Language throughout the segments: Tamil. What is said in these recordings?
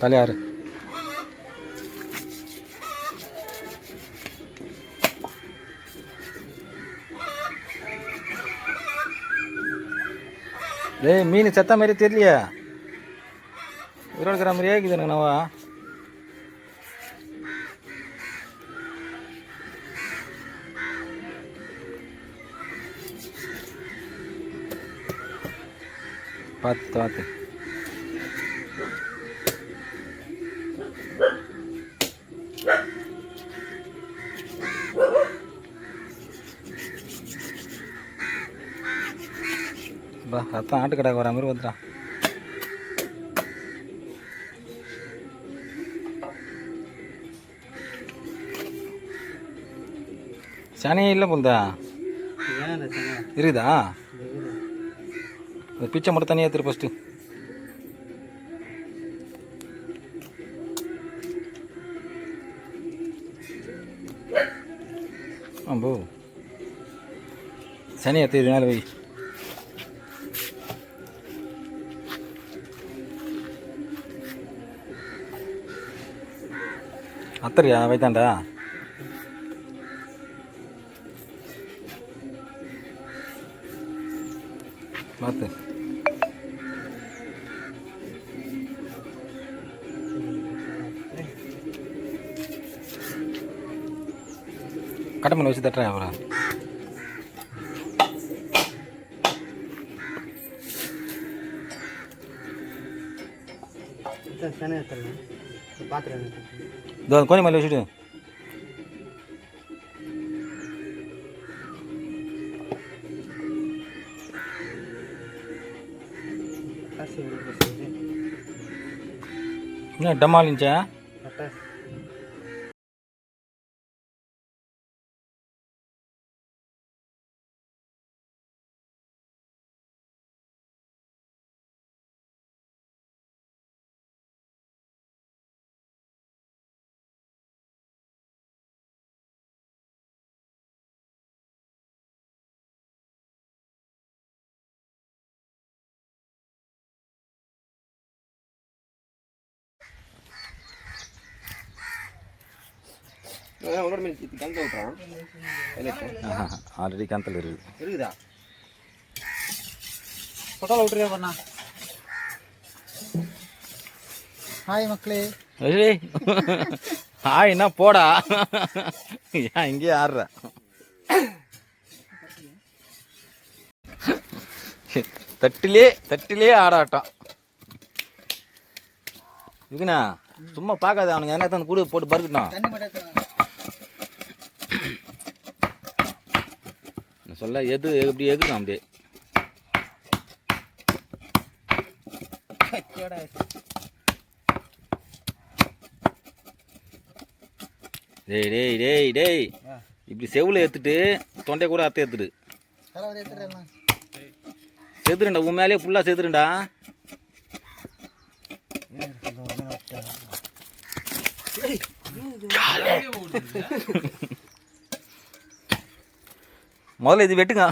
தலையாரு டேய் மீன் செத்த மாதிரி தெரியலையா. உயிரோடு இருக்கிற மாதிரியே இருக்குது எனக்கு நவா. பார்த்து பார்த்து பா ரத்தம் ஆட்டுக்கடாக்கு வர மாதிரி வந்துட்டான் சனியே இல்லை போல்தா இருக்குதா? இந்த பிச்சை மட்டும் தனியாக எடுத்துரு ஃபஸ்ட்டு அம்போ. சனி எடுத்து நாள் வை. அத்தரியா வைத்தாண்டா? பார்த்து. கட்டமலை வச்சு தட்டுறேன் அப்புறம் பாத்திரம் இதோ கோணி மலை வச்சுட்டு என்ன டம்மால் ஆல்ரெடி கந்தல் இருக்குது இருக்குதா? ஃபோட்டோவில் விட்டுருக்கா பண்ணா. ஹாய் மக்களே. ஆய் என்ன போடா? ஏன் இங்கேயே ஆடுற? தட்டிலே தட்டிலே ஆடாட்டம். இதுக்குண்ணா சும்மா பார்க்காத அவனுங்க. என்ன தந்து கூட போட்டு பறக்கட்டும் சொல்ல எது எப்படி எதுக்கும் அப்படியே டேய் டேய் டேய் டேய். இப்படி செவுல ஏத்துட்டு தொண்டை கூட அத்தை எடுத்துறேன் செத்துருண்டா உன் மேலேயே ஃபுல்லாக செத்துருண்டா. முதல்ல இது வெட்டுங்க.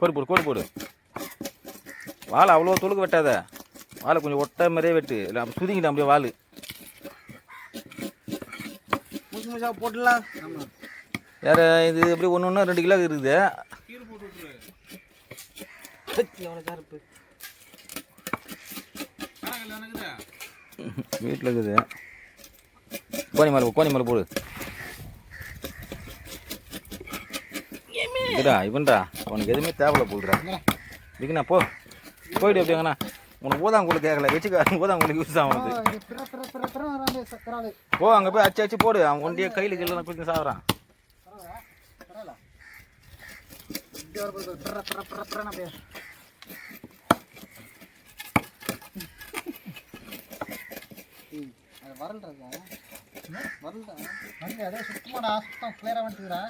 போடு போடு கோடு போடு. வாழை அவ்வளோ தொழுக்கு வெட்டாத. வாழை கொஞ்சம் ஒட்ட மாதிரியே வெட்டு. இல்லை சுதிங்கிட்ட அப்படியே வாள். போட்டுடலாம். வேறு இது எப்படி ஒன்று ஒன்று ரெண்டு கிலோ இருக்குது. வீட்டில் இருக்குது. கோணி மலை கோணி மலை போடு. இதுடா இவன்டா. உனக்கு எதுவுமே தேவையில்ல போடுறா இதுக்குண்ணா போ. போயிட்டு எப்படிங்கண்ணா உனக்கு ஊதாங்குழு கேட்கல. வச்சுக்க. ஊதாங்குழுக்கு யூஸ் ஆகும் போ அங்கே போய் அச்சு அச்சு போடு. அவன் ஒண்டியே கையில் கீழே போய் சாப்பிட்றான் வரல்றதா? அதே சுத்தமாடா சுத்தம் கிளியராக வந்துட்டுக்கிறா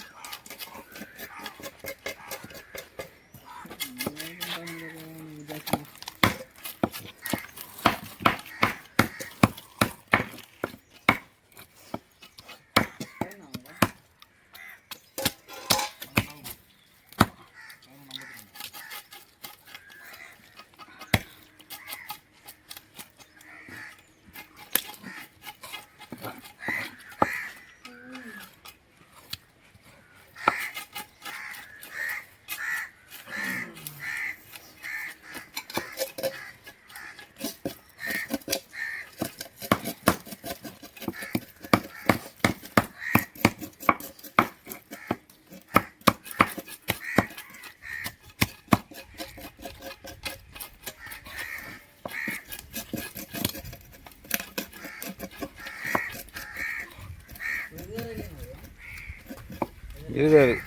有点